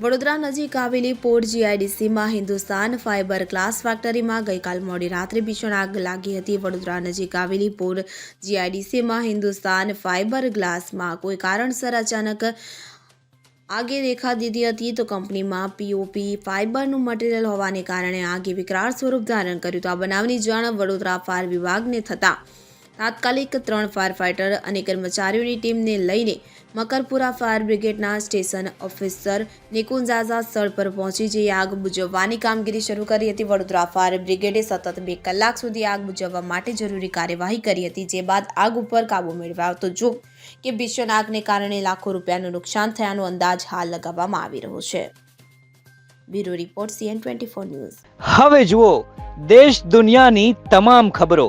વડોદરા નજીક આવેલી પોર્ટ જીઆઈડીસીમાં હિન્દુસ્તાન ફાઇબર ગ્લાસ ફેક્ટરીમાં ગઈકાલ મોડી રાત્રે ભીષણ આગ લાગી હતી. વડોદરા નજીક આવેલી પોર્ટ જીઆઈડીસીમાં હિન્દુસ્તાન ફાઇબર ગ્લાસમાં કોઈ કારણસર અચાનક આગે દેખા દીધી હતી તો કંપનીમાં પીઓપી ફાઇબરનું મટીરિયલ હોવાને કારણે આગે વિકરાળ સ્વરૂપ ધારણ કર્યું. તો આ બનાવની જાણ વડોદરા ફાયર વિભાગને થતાં તાત્કાલિક ત્રણ ફાયર ફાઇટર અને કર્મચારીઓની ટીમને લઈને મકરપુરા ફાયર બ્રિગેડના સ્ટેશન ઓફિસર નિકુંજ સ્થળ પર પહોંચી જઈ આગ બુઝવવાની કામગીરી શરૂ કરી હતી. વડોદરા ફાયર બ્રિગેડે સતત બે કલાક સુધી આગ બુજવવા માટે જરૂરી કાર્યવાહી કરી હતી, જે બાદ આગ ઉપર કાબુ મેળવ્યો. હતો જો કે ભીષણ આગને કારણે લાખો રૂપિયાનું નુકસાન થયાનો અંદાજ હાલ લગાવવામાં આવી રહ્યો છે. Bureau report CN twenty news. હવે જુઓ, દેશ દુનિયાની તમામ ખબરો